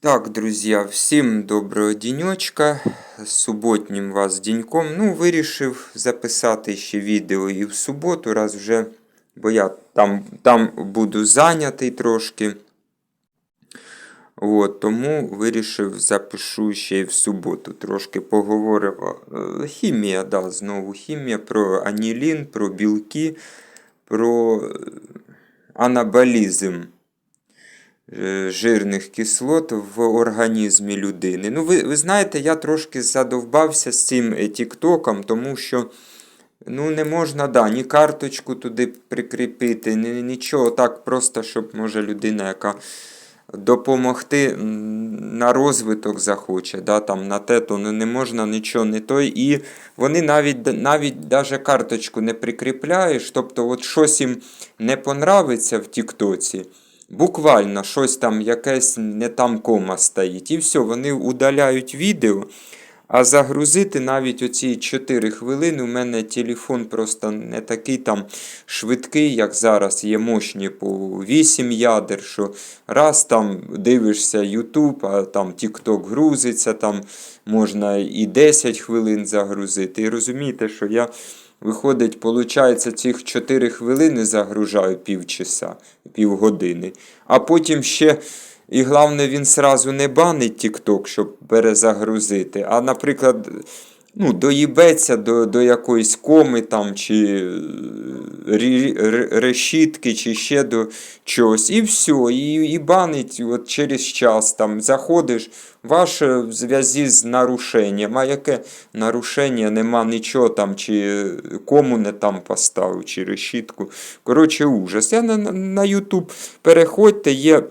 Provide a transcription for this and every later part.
Так, друзі, всім доброго діньочка. З суботнім вас діньком. Ну, вирішив записати ще відео і в суботу, раз вже, бо я там, там буду зайнятий трошки. От, тому вирішив запишу ще й в суботу. Трошки поговоримо. Е, Хімія, да, знову хімія, про анілін, про білки, про е, анаболізм жирних кислот в організмі людини. Ну, ви, ви знаєте, я трошки задовбався з цим е, тіктоком, тому що ну, не можна да, ні карточку туди прикріпити, ні, нічого так просто, щоб може людина, яка допомогти на розвиток захоче, да, там, на те, то ну, не можна нічого не той. І вони навіть навіть даже карточку не прикріпляєш, тобто от щось їм не понравиться в Тіктоці. Буквально щось там, якесь не там кома стоїть. І все, вони удаляють відео. А загрузити навіть оці 4 хвилини у мене телефон просто не такий там швидкий, як зараз. Є мощні по 8 ядер, що раз там дивишся YouTube, а там TikTok грузиться, там можна і 10 хвилин загрузити. І розумієте, що я. Виходить, виходить, цих 4 хвилини загружаю півчаса, півгодини. А потім ще, і головне, він сразу не банить TikTok, щоб перезагрузити. А, наприклад, ну, доїбеться до до якоїсь коми там, чи решітки, чи ще до чогось. І все. І, і банить от через час там заходиш. Ваше в зв'язку з нарушенням. А яке нарушення? Нема нічого там, чи кому не там поставив, чи решітку. Коротше, ужас. Я на, на, на YouTube переходьте, є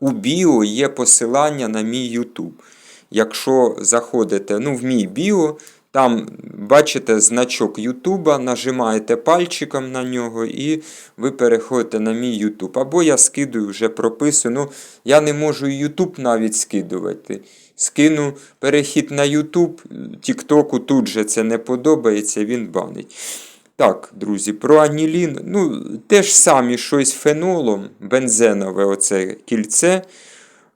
у біо є посилання на мій YouTube. Якщо заходите ну, в мій біо, там бачите значок Ютуба, нажимаєте пальчиком на нього і ви переходите на мій Ютуб. Або я скидую вже прописую. Ну, я не можу Ютуб навіть скидувати. Скину перехід на Ютуб, Тіктоку тут же це не подобається, він банить. Так, друзі, про анілін. Ну, те ж самі щось фенолом, бензенове оце кільце.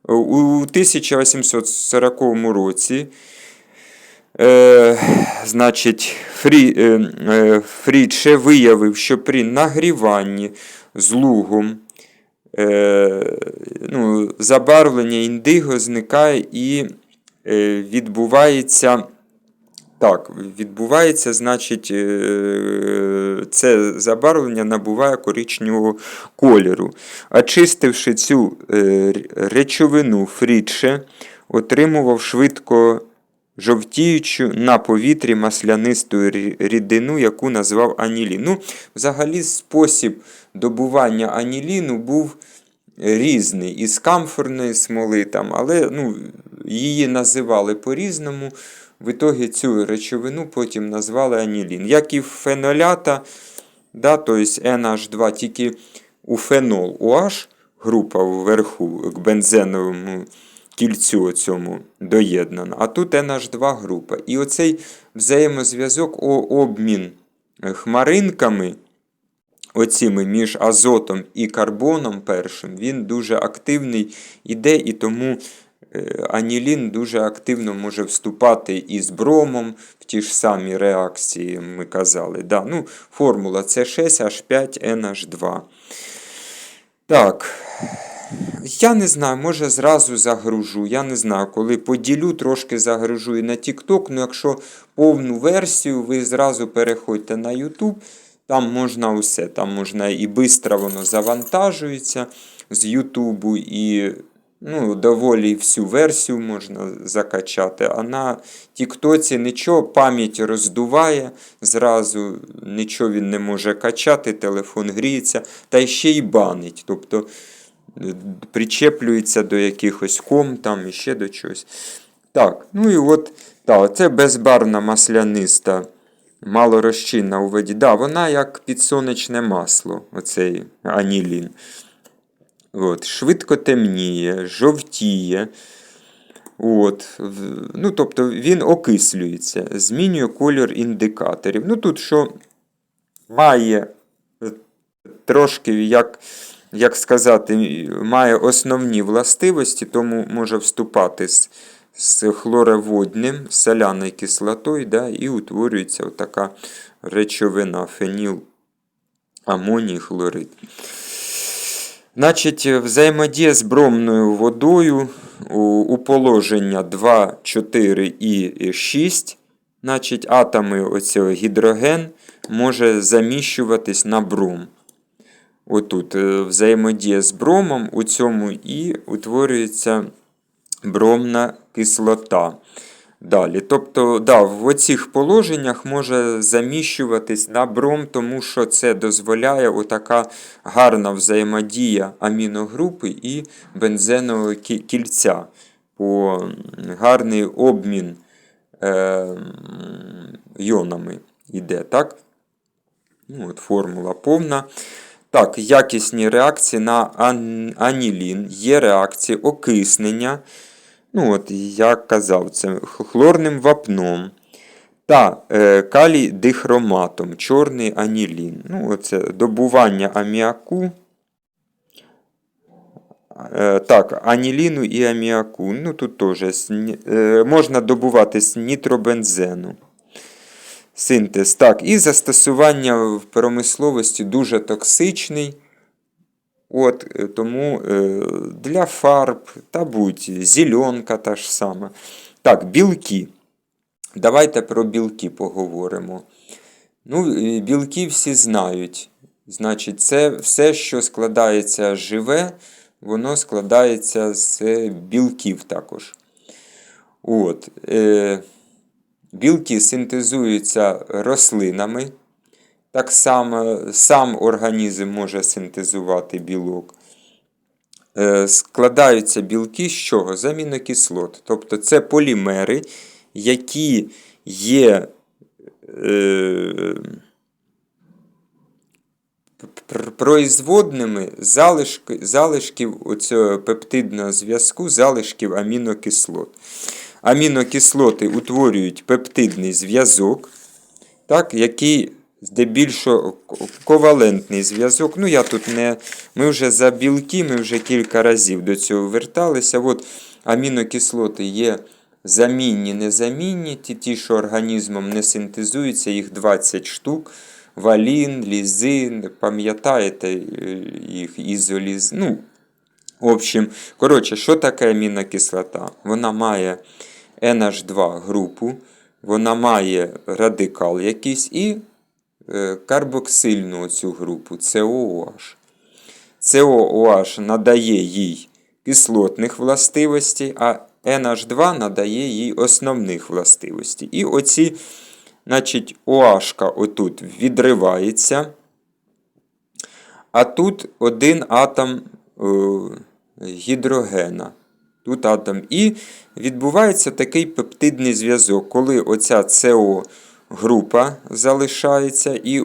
У 1840 році Е, значить, Фрі, е, е, Фрідше виявив, що при нагріванні з лугом е, ну, забарвлення індиго зникає і е, відбувається. Так, відбувається, значить, е, це забарвлення набуває коричневого кольору. Очистивши цю е, речовину Фрідше, отримував швидко жовтіючу на повітрі маслянисту рідину, яку назвав анілін. Ну, взагалі, спосіб добування аніліну був різний. Із камфорної смоли, там, але ну, її називали по-різному. В ітогі цю речовину потім назвали анілін. Як і фенолята, да, тобто NH2, тільки у фенол OH група вверху к бензеновому кільцю цьому доєднана. А тут NH2 група. І оцей взаємозв'язок, обмін е, хмаринками оціми між азотом і карбоном першим, він дуже активний іде, і тому е, анілін дуже активно може вступати із бромом в ті ж самі реакції, ми казали. Да, ну, формула С6H5NH2. Так. Я не знаю, може зразу загружу. Я не знаю, коли поділю, трошки загружу і на TikTok, ну якщо повну версію, ви зразу переходьте на YouTube, там можна усе. Там можна і швидко воно завантажується з YouTube, і ну, доволі всю версію можна закачати. А на Тіктоці нічого, пам'ять роздуває зразу, нічого він не може качати, телефон гріється, та ще й банить. Тобто причеплюється до якихось ком там і ще до чогось. Так, ну і от, так, це безбарвна масляниста, малорозчинна у воді. Да, вона як підсонечне масло, оцей анілін. От, швидко темніє, жовтіє. От, ну, тобто він окислюється, змінює колір індикаторів. Ну тут що має трошки як як сказати, має основні властивості, тому може вступати з, з хлороводним, соляною кислотою, да, і утворюється така речовина феніл амоній хлорид. Значить, взаємодія з бромною водою у, у положення 2, 4 і 6. Значить, атоми оцього гідроген може заміщуватись на бром. Отут е, взаємодія з бромом у цьому і утворюється бромна кислота. Далі. Тобто, да, в оцих положеннях може заміщуватись на бром, тому що це дозволяє отака гарна взаємодія аміногрупи і бензенового кільця. По гарний обмін е, йонами йде. так? Ну, от Формула повна. Так, якісні реакції на ан- анілін. Є реакції окиснення. Ну, от, я казав, це хлорним вапном. Та е, калій дихроматом, чорний анілін. Ну, оце добування аміаку. Е, так, аніліну і аміаку. Ну, тут теж е, можна добувати з нітробензену. Синтез. Так, і застосування в промисловості дуже токсичний. От, е, тому е, для фарб та будь зеленка та ж сама. Так, білки. Давайте про білки поговоримо. Ну, білки всі знають. Значить, це все, що складається живе, воно складається з білків також. От, е, білки синтезуються рослинами. Так само сам організм може синтезувати білок. Е, Складаються білки з чого? З амінокислот. Тобто це полімери, які є е, производними залишки, залишків оцього пептидного зв'язку, залишків амінокислот. Амінокислоти утворюють пептидний зв'язок, так, який здебільшого ковалентний зв'язок. Ну, я тут не. Ми вже за білки, ми вже кілька разів до цього верталися. От амінокислоти є замінні, незамінні, ті, ті, що організмом не синтезуються, їх 20 штук. Валін, лізин, пам'ятаєте е, їх ізоліз. Ну, в общем, коротше, що таке амінокислота? Вона має NH2 групу, вона має радикал якийсь і е, карбоксильну цю групу COOH. COOH надає їй кислотних властивостей, а NH2 надає їй основних властивостей. І оці, значить, OH отут відривається. А тут один атом е, гідрогена. Тут атом. І відбувається такий пептидний зв'язок, коли оця СО група залишається і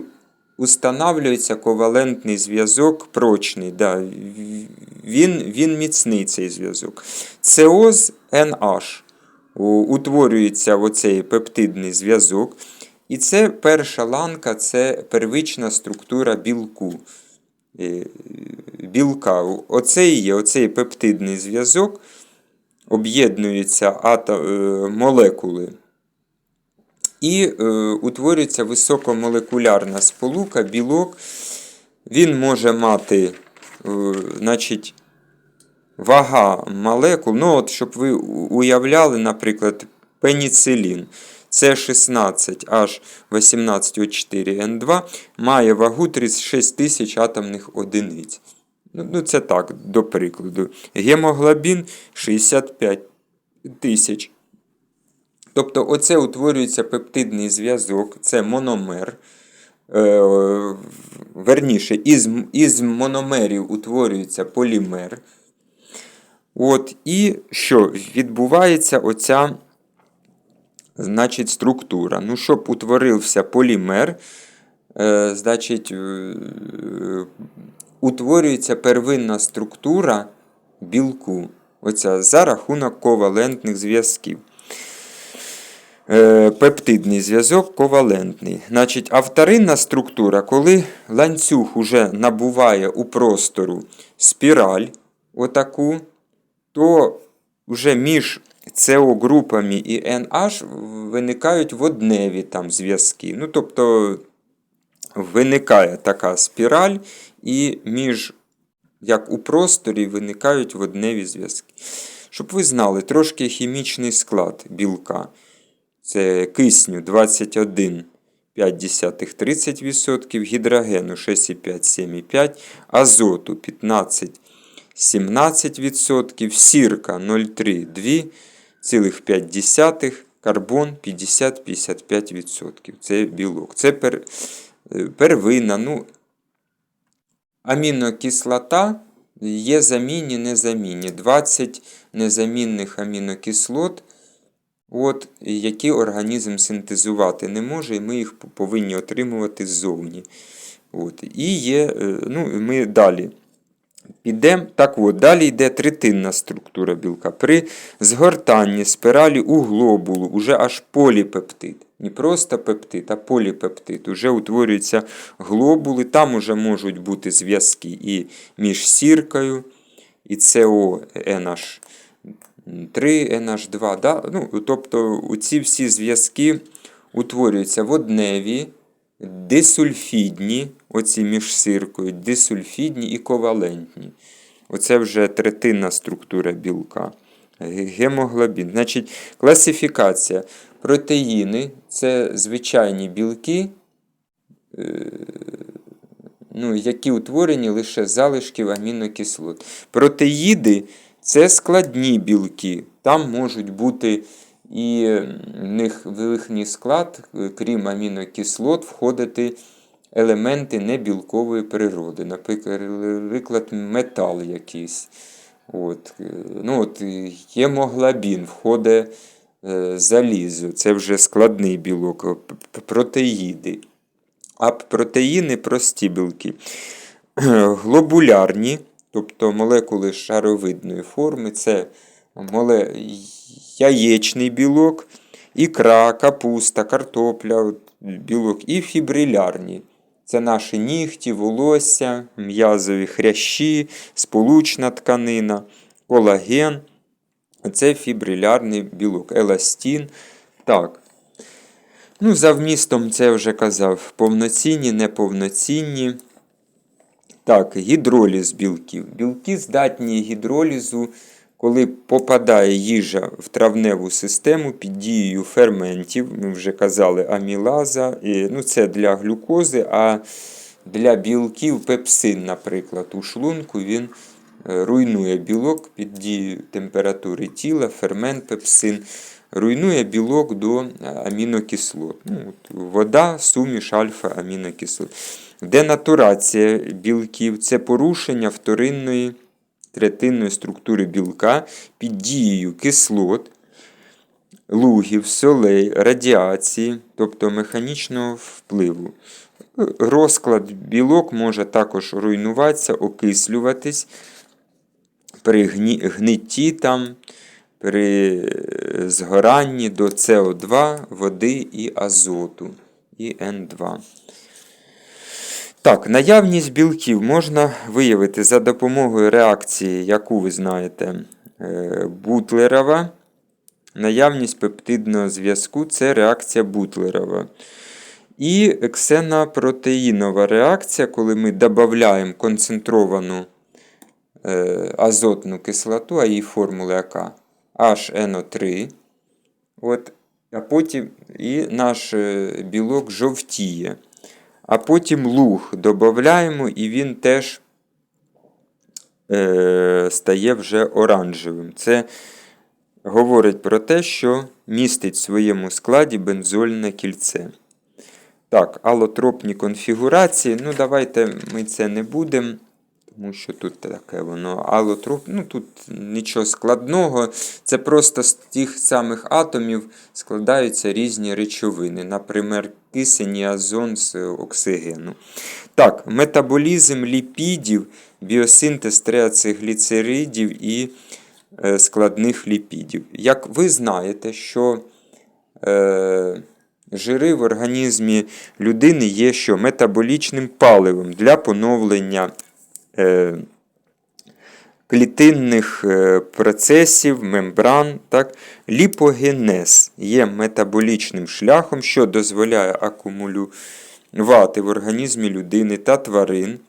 устанавлюється ковалентний зв'язок прочний. Да, він, він міцний цей зв'язок. СО з NH утворюється оцей пептидний зв'язок. І це перша ланка це первична структура білку. Е, Білка. Оце і є оцей пептидний зв'язок. Об'єднуються е, молекули. І е, утворюється високомолекулярна сполука, білок. Він може мати, е, значить, вага молекул. Ну, от, щоб ви уявляли, наприклад, пеніцилін. Це 16 h 18 n 2 має вагу 36 тисяч атомних одиниць. Ну, ну, це так, до прикладу. Гемоглобін 65 тисяч. Тобто, оце утворюється пептидний зв'язок, це мономер. Е, верніше, із, із мономерів утворюється полімер. От, і що відбувається оця значить, структура. Ну, щоб утворився полімер, е, значить, е, утворюється первинна структура білку. Оця за рахунок ковалентних зв'язків. Е, Пептидний зв'язок ковалентний. Значить, а вторинна структура, коли ланцюг уже набуває у простору спіраль, отаку, то вже між СО групами і NH виникають водневі там зв'язки. Ну, тобто виникає така спіраль, і між, як у просторі, виникають водневі зв'язки. Щоб ви знали, трошки хімічний склад білка. Це кисню 21. 0,5 30%, гідрогену 6,5 7,5, азоту 15 17%, сірка 0,3 2,5, карбон 50-55%. Це білок. Це пер, е, первина. Ну, амінокислота є замінні, незамінні. 20 незамінних амінокислот, от, які організм синтезувати не може, і ми їх повинні отримувати ззовні. От. І є, е, ну, ми далі. Підемо. Так от, далі йде третинна структура білка. При згортанні спіралі у глобулу уже аж поліпептид. Не просто пептид, а поліпептид. Уже утворюються глобули, там уже можуть бути зв'язки і між сіркою, і СО NH3, NH2. Да? Ну, тобто ці всі зв'язки утворюються водневі, дисульфідні, оці між сиркою, дисульфідні і ковалентні. Оце вже третинна структура білка. Гемоглобін. Значить, класифікація. Протеїни це звичайні білки, е, ну, які утворені лише залишків амінокислот. Протеїди це складні білки. Там можуть бути і в їхній склад, крім амінокислот, входити елементи небілкової природи, наприклад, метал якийсь. От, ну, от, Гемоглобін входить е, залізо, це вже складний білок, протеїди. А протеїни прості білки. Глобулярні, тобто молекули шаровидної форми, це моле... яєчний білок, ікра, капуста, картопля, білок і фібрилярні. Це наші нігті, волосся, м'язові хрящі, сполучна тканина, колаген. Це фібрилярний білок, еластін. Так. Ну, За вмістом це вже казав. Повноцінні, неповноцінні. Так, гідроліз білків. Білки здатні гідролізу, коли попадає їжа в травневу систему під дією ферментів. Ми вже казали амілаза. Ну, Це для глюкози, а для білків пепсин, наприклад, у шлунку він е, руйнує білок під дією температури тіла, фермент пепсин. Руйнує білок до амінокислот. Ну, Вода, суміш альфа-амінокислот. Денатурація білків це порушення вторинної третинної структури білка під дією кислот, лугів, солей, радіації, тобто механічного впливу. Розклад білок може також руйнуватися, окислюватись при гнитті там, при згоранні до СО2, води і азоту і Н2. Так, наявність білків можна виявити за допомогою реакції, яку ви знаєте, е, Бутлерова. Наявність пептидного зв'язку це реакція Бутлерова. І ксенопротеїнова реакція, коли ми додаємо концентровану е, азотну кислоту, а її формула яка? HNO3. От, А потім і наш е, білок жовтіє. А потім луг додаємо, і він теж е, стає вже оранжевим. Це говорить про те, що містить в своєму складі бензольне кільце. Так, алотропні конфігурації. Ну, давайте ми це не будемо. Тому що тут таке воно алотроп. Ну тут нічого складного. Це просто з тих самих атомів складаються різні речовини, наприклад, кисень і азон з оксигену. Так, метаболізм ліпідів, біосинтез триацегліцеридів і е, складних ліпідів. Як ви знаєте, що е, жири в організмі людини є що метаболічним паливом для поновлення клітинних е, процесів, мембран. Так? Ліпогенез є метаболічним шляхом, що дозволяє акумулювати в організмі людини та тварин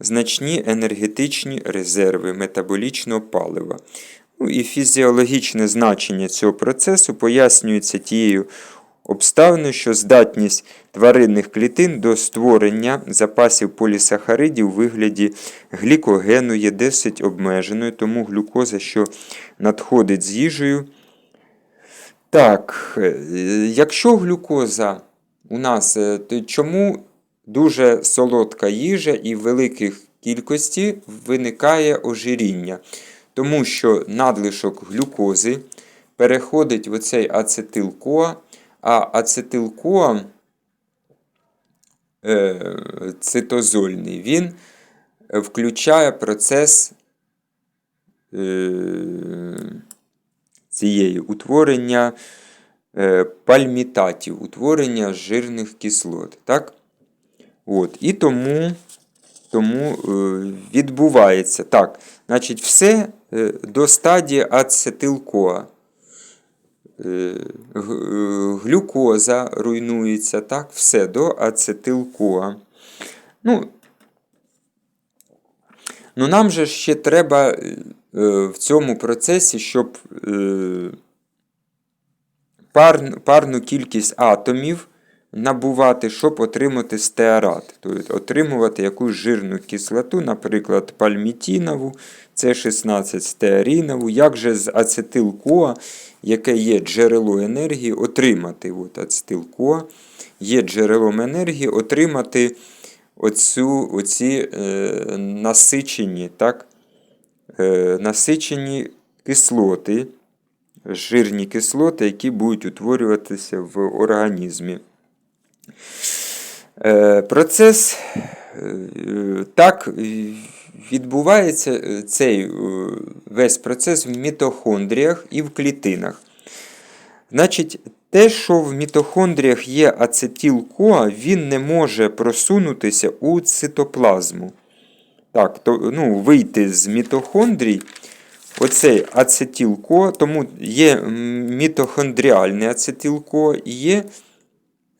значні енергетичні резерви метаболічного палива. Ну, і фізіологічне значення цього процесу пояснюється тією обставиною, що здатність тваринних клітин до створення запасів полісахаридів у вигляді глікогену є досить обмеженою, тому глюкоза, що надходить з їжею. Так, е, якщо глюкоза у нас, е, то чому дуже солодка їжа і в великих кількості виникає ожиріння? Тому що надлишок глюкози переходить в оцей ацетил-КоА, а ацетил-КоА е, цитозольний, він включає процес е, цієї утворення е, пальмітатів, утворення жирних кислот. Так? От. І тому тому відбувається так. Значить, все до стадії ацетил-КоА. Е, е, глюкоза руйнується, так, все до ацетил-КоА. Ну, ну, нам же ще треба е, в цьому процесі, щоб парну кількість атомів набувати, щоб отримати стеарат, тобто отримувати якусь жирну кислоту, наприклад, пальмітінову, С16 стеарінову, як же з ацетил-КоА, яке є джерело енергії, отримати? От ацетил-КоА, є джерелом енергії, отримати оцю, оці е, насичені, так, е, насичені кислоти, жирні кислоти, які будуть утворюватися в організмі. Е, Процес е, так відбувається е, цей весь процес в мітохондріях і в клітинах. Значить, те, що в мітохондріях є ацетил-КоА, він не може просунутися у цитоплазму. Так, то, ну, вийти з мітохондрій, оцей ацетил-КоА, тому є м, мітохондріальний ацетил-КоА і є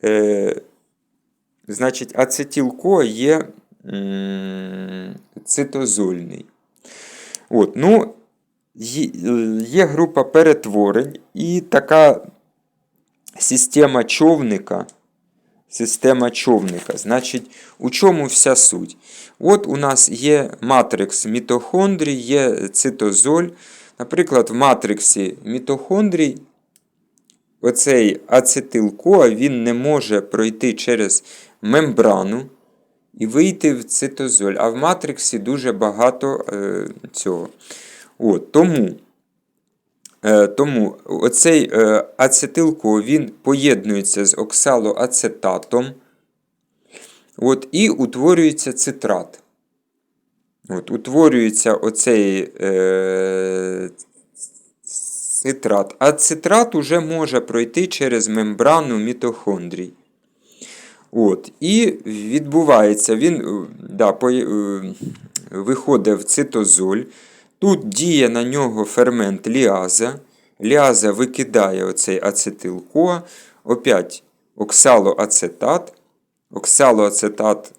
Е, значить, ацетил-КоА є м, цитозольний. От, ну, є група перетворень і така система човника. Система човника. Значить, у чому вся суть? От у нас є матрикс мітохондрій, є цитозоль. Наприклад, в матриксі мітохондрій оцей ацетил-КоА він не може пройти через мембрану і вийти в цитозоль. А в матриксі дуже багато е, цього. От, Тому е, тому оцей е, ацетил-КоА він поєднується з оксалоацетатом. От, І утворюється цитрат. От, Утворюється оцей е, цитрат. А цитрат уже може пройти через мембрану мітохондрій. От, І відбувається, він е, да, по, е, виходить в цитозоль. Тут діє на нього фермент ліаза. Ліаза викидає оцей ацетил-КоА, опять оксалоацетат. Оксалоацетат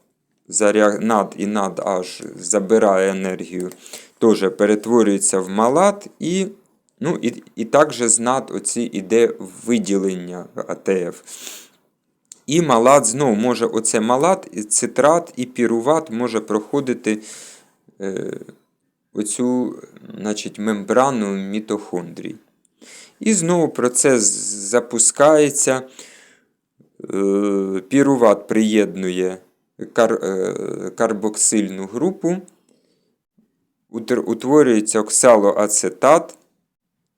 заря- над і над аж забирає енергію, теж перетворюється в малат і Ну, і і також з над оці іде виділення АТФ. І малат знову може оце малат, і цитрат і піруват може проходити е, оцю значить, мембрану мітохондрій. І знову процес запускається. Е, піруват приєднує кар, е, карбоксильну групу, утворюється оксалоацетат.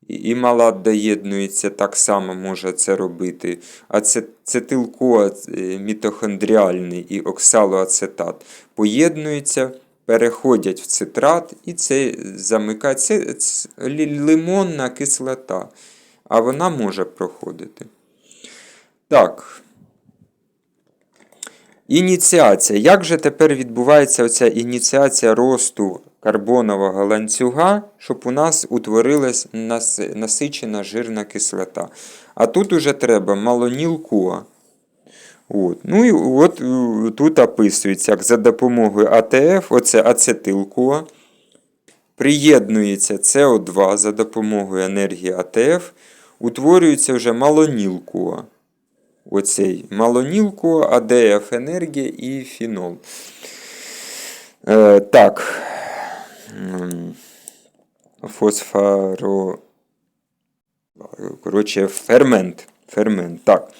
І малат доєднується, так само може це робити. Ацетил-КоА мітохондріальний і оксалоацетат поєднуються, переходять в цитрат, і це замикає це лимонна кислота. А вона може проходити. Так. Ініціація. Як же тепер відбувається оця ініціація росту карбонового ланцюга, щоб у нас утворилась насичена жирна кислота? А тут уже треба малоніл-КОА. От. Ну і от е, тут описується, як за допомогою АТФ, оце ацетил-КОА, приєднується СО2 за допомогою енергії АТФ, утворюється вже малоніл-КОА. Оцей малоніл-КОА, АДФ енергія і фінол. Е, так. Фосфоро. Коротше, фермент. Фермент. Так.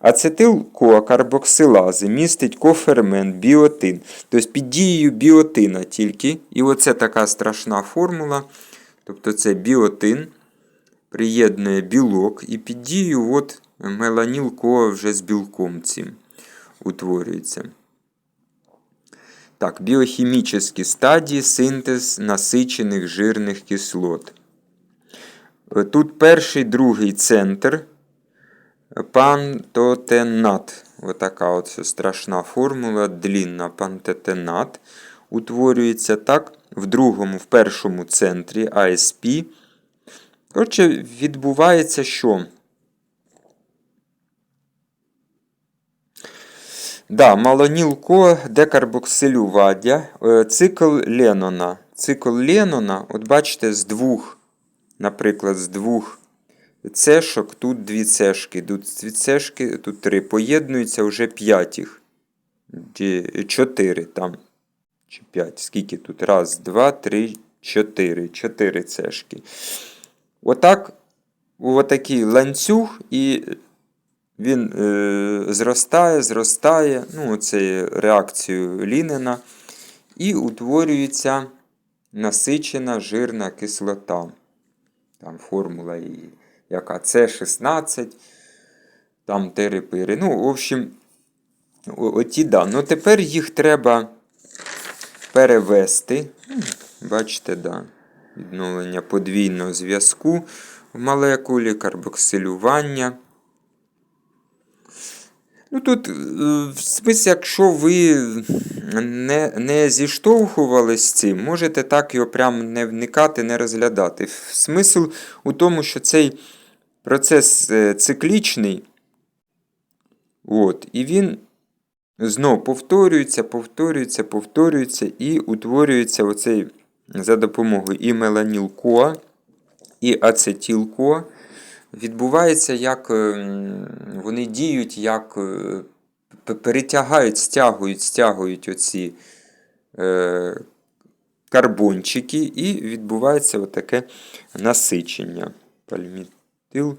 Ацетил-коакарбоксилази містить кофермент біотин. Тобто під дією біотина тільки. І оце така страшна формула. Тобто це біотин приєднує білок і під дією от меланіл коа вже з білком цим утворюється. Так, біохімічні стадії синтез насичених жирних кислот. Е, Тут перший, другий центр. Пантотенат. Отака от страшна формула, длінна пантотенат. Утворюється так. В другому, в першому центрі ASP. Коротше, відбувається що? Да, малонілко декарбоксилювання, е, цикл Леннона. Цикл Леннона, от бачите, з двох, наприклад, з двох цешок, тут дві цешки, тут дві цешки, тут три. Поєднуються вже п'ять. Чотири там. Чи п'ять. Скільки тут? Раз, два, три, чотири. Чотири цешки. Отак, отакий ланцюг, і він е, зростає, зростає, ну, оце реакцію Лінена, і утворюється насичена жирна кислота. Там формула її, яка С16, там терепири. Ну, в общем, оті да. Ну, тепер їх треба перевести. Бачите, да. Відновлення подвійного зв'язку в молекулі, карбоксилювання. Ну тут, е, в смислі, якщо ви не, не зіштовхувались з цим, можете так його прям не вникати, не розглядати. Смисл у тому, що цей процес е, циклічний, от, і він знов повторюється, повторюється, повторюється і утворюється оцей за допомогою і меланіл-КОА, і ацетіл-КОА відбувається, як ем, вони діють, як е, перетягають, стягують, стягують оці е, карбончики, і відбувається отаке насичення. Пальмітил.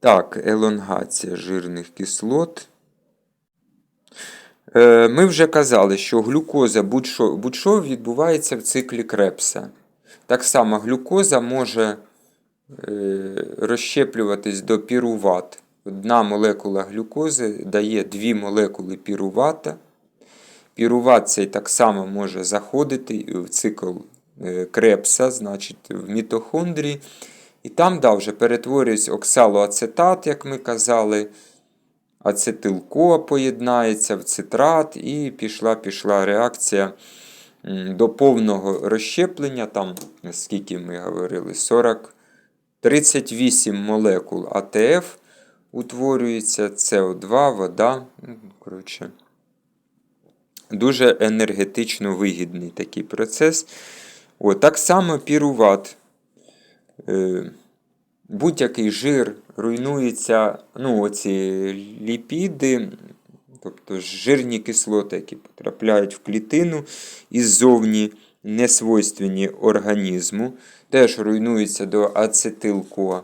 Так, елонгація жирних кислот. Е, Ми вже казали, що глюкоза будь-що будь-що відбувається в циклі Крепса. Так само глюкоза може е, розщеплюватись до піруват. Одна молекула глюкози дає дві молекули пірувата. Піруват цей так само може заходити в цикл е, Крепса, значить в мітохондрії. І там да, вже перетворюється оксалоацетат, як ми казали. Ацетилко поєднається в цитрат, і пішла-пішла реакція м, до повного розщеплення. Там, скільки ми говорили, 40, 38 молекул АТФ утворюється, СО2, вода. Ну, Коротше, дуже енергетично вигідний такий процес. О, так само піруват. Е, будь-який жир руйнується, ну, оці ліпіди, тобто жирні кислоти, які потрапляють в клітину іззовні, несвойственні організму, теж руйнуються до ацетилкоа.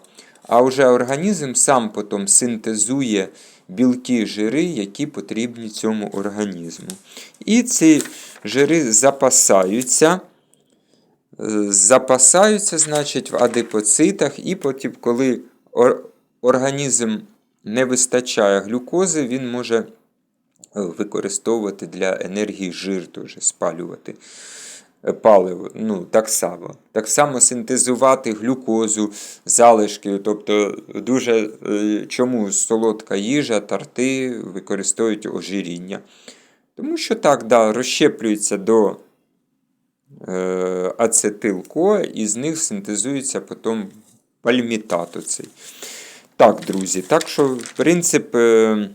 А вже організм сам потім синтезує білки жири, які потрібні цьому організму. І ці жири запасаються. Запасаються, значить, в адипоцитах, і потім, коли організм не вистачає глюкози, він може використовувати для енергії жир, теж спалювати. е, паливо. Ну, так само. Так само синтезувати глюкозу, залишки. Тобто, дуже е, чому солодка їжа, тарти використовують ожиріння. Тому що так, да, розщеплюється до е, ацетил-ко, і з них синтезується потім пальмітат оцей. Так, друзі, так що, принцип е,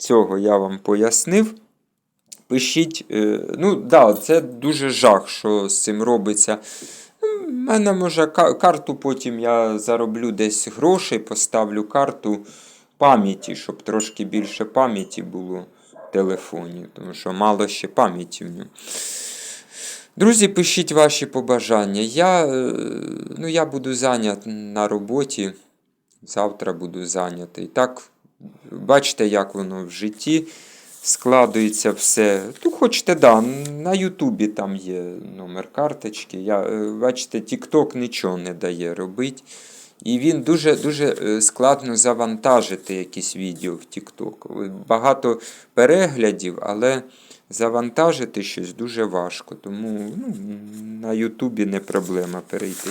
цього я вам пояснив. Пишіть, е, ну, да, це дуже жах, що з цим робиться. У мене може карту потім я зароблю десь грошей, поставлю карту пам'яті, щоб трошки більше пам'яті було в телефоні, тому що мало ще пам'яті в ньому. Друзі, пишіть ваші побажання. Я, е, ну, я буду зайнят на роботі. Завтра буду зайнятий. Так, бачите, як воно в житті складується все. Ну, хочете, да, на Ютубі там є номер карточки. Я, е, бачите, TikTok нічого не дає робити. І він дуже дуже е, складно завантажити якісь відео в TikTok. Багато переглядів, але завантажити щось дуже важко. Тому ну, на Ютубі не проблема перейти.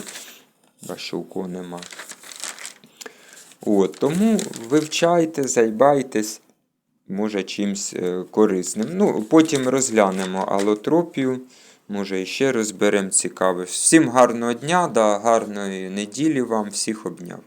Кого нема. От, тому вивчайте, зайбайтесь, може чимось е, корисним. Ну, потім розглянемо алотропію, може ще розберемо цікаве. Всім гарного дня, да, гарної неділі вам, всіх обняв.